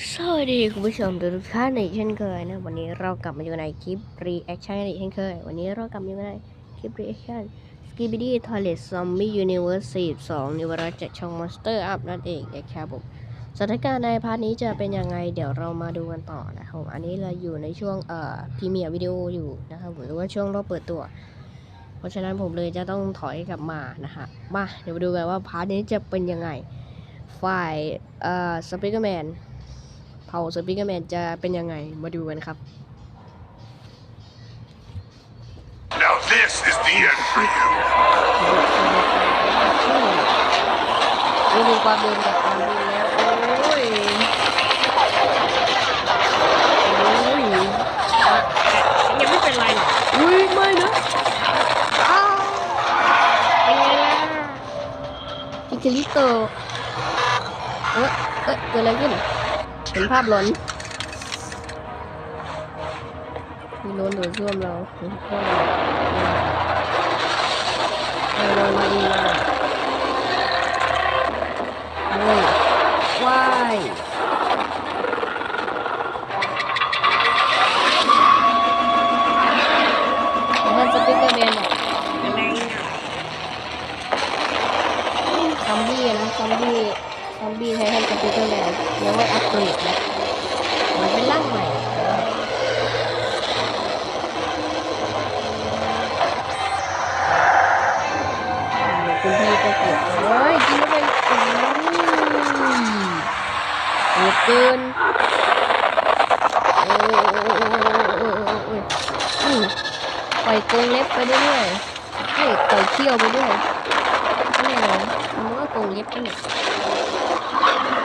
สวัสดีคุณผู้ชมทุกท่านอีกเช่นเคยนะ วันนี้เรากลับมาอยู่ในคลิป reaction อีกเช่นเคย วันนี้เรากลับมาอยู่ในคลิป reaction Skibidi Toilet Zombie Universe 42นิวรัสจากช่อง Monster Up นั่นเองนะครับผมสถานการณ์ในพาร์ทนี้จะเป็นยังไง เดี๋ยวเรามาดูกันต่อนะครับผมอันนี้เราอยู่ในช่วงเอ่อพรีเมียร์วิดีโออยู่นะครับผมหรือว่าช่วงรอบเปิดตัว เพราะฉะนั้นผมเลยจะต้องถอยกลับมานะฮะมาเดี๋ยวมาดูกันว่าพาร์ทนี้จะเป็นยังไงฝ่ายเอ่อสปิเกอร์แมน เผาสปิเกอร์แมนจะเป็นยังไงมาดูกันครับ Now this is the end for you. นี่คือความเดินกับความรุนแล้วโอ้ยโอ้ยยังไม่เป็นไรหรอกอุ้ยไม่นะอ้าวเป็นไงล่ะพิคลิโตเอ๊ะเอ๊ะเกิดอะไรขึ้น เห็นภาพหลอนมีโดนโดดซ่วมเราก็เราลงมาดีมาโอ้ยว้ายแล้วมันสปิกเกอร์แมนอะซอมบี้นะซอมบี้ซ อมบี้ไททันสปิกเกอร์แมนยังไม่อัปเกรดนะมันเป็นร่างใหม่คุณพี่ก็เก็บเฮ้ยกินไปโอ้เกินโอ้ยอืมปล่อยกรงเล็บไปด้วยๆเฮ้ยปล่อยเขี้ยวไปด้วยแน่นอน มันก็กรงเล็บนี่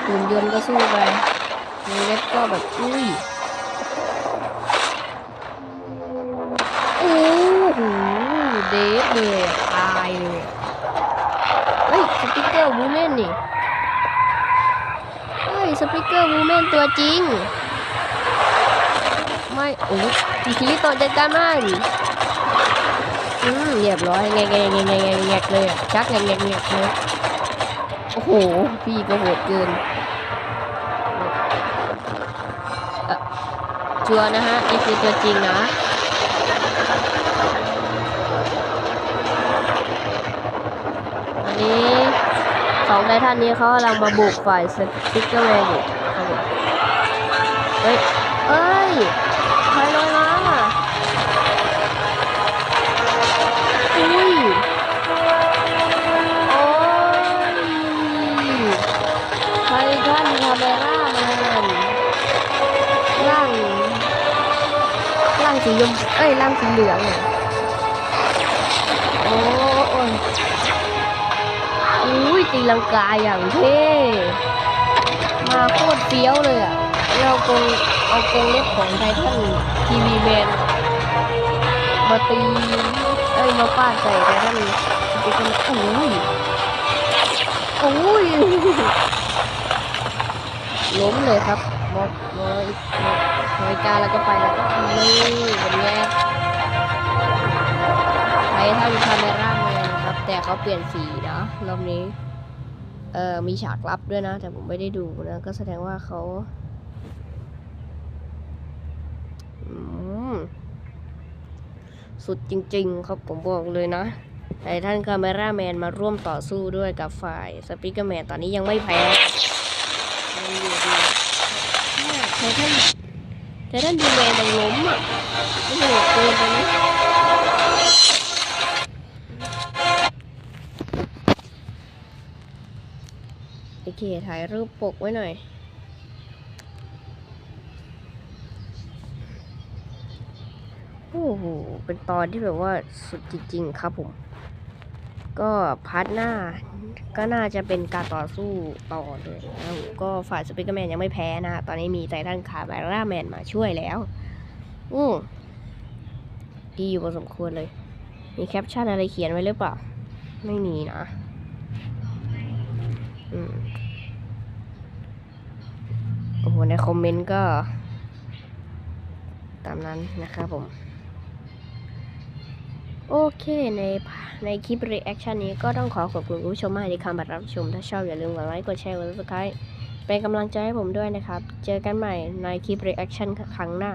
หุ่นยนต์ก็สู้ไปเล็บก็แบบอุ้ยโอ้โหเดฟเลยตายเลยเฮ้ยสปิเกอร์วูแมนนี่เฮ้ยสปิเกอร์วูแมนตัวจริง ไม่โอ้ยทีทีต่อจัดการมันอืมเรียบร้อยไงไงไงไงไงแงกเลยชักไงไงไงเลย โอ้โห พี่ก็โหดเกินเอ่อชัวนะฮะนี่คือตัวจริงนะอันนี้สองไททันนี้เขากำลังมาบุกฝ่ายสติ๊กเกอร์แมนอยู่เฮ้ย เอ้ยใครลอยมา สียมเอ้ยร่างสีเหลืองอะโอ้ยอุ้ยตีลังกาอย่างเท่มาโคตรเฟี้ยวเลยอะเรากงเอากงเล็บของไททันทีวีแมนมาตีเอ้ยมาป้าใส่ไททันตีกันโอ้ยโอ้ยล้มเลยครับมอกมอ ยมอยกาแล้วก็ไปแล้วก็นี่เป็นไงไททันคาเมร่าแมนครับ แต่เขาเปลี่ยนสีนะรอบนี้ เอ่อมีฉากลับด้วยนะ แต่ผมไม่ได้ดูนะ ก็แสดงว่าเขาสุดจริง ๆ ครับผมบอกเลยนะไททันคาเมราแมนมาร่วมต่อสู้ด้วยกับฝ่ายสปิเกอร์แมนตอนนี้ยังไม่แพ้ยังอยู่ดีเนี่ยไททัน ไททันดีแมนยังล้มอะไม่โหดเกินไปนะโอเค ถ่ายรูปปกไว้หน่อยโอ้โห เป็นตอนที่แบบว่าสุดจริง ๆ ครับผม ก็พาร์ทหน้า ก็น่าจะเป็นการต่อสู้ต่อเลยแล้วก็ฝ่ายสปิเกอร์แมนยังไม่แพ้นะ ตอนนี้มีไททันคาร์บร่าแมนมาช่วยแล้ว อืมดีอยู่พอสมควรเลย มีแคปชั่นอะไรเขียนไว้หรือเปล่า ไม่มีนะ อืมโอ้โห ในคอมเมนต์ก็ ตามนั้นนะครับผม โอเคในในคลิป reaction นี้ก็ต้องขอขอบคุณผู้ชมมากที่เข้ามารับชม ถ้าชอบอย่าลืมกดไลค์กดแชร์กด subscribe เป็นกำลังใจให้ผมด้วยนะครับ เจอกันใหม่ในคลิป reaction ครั้งหน้า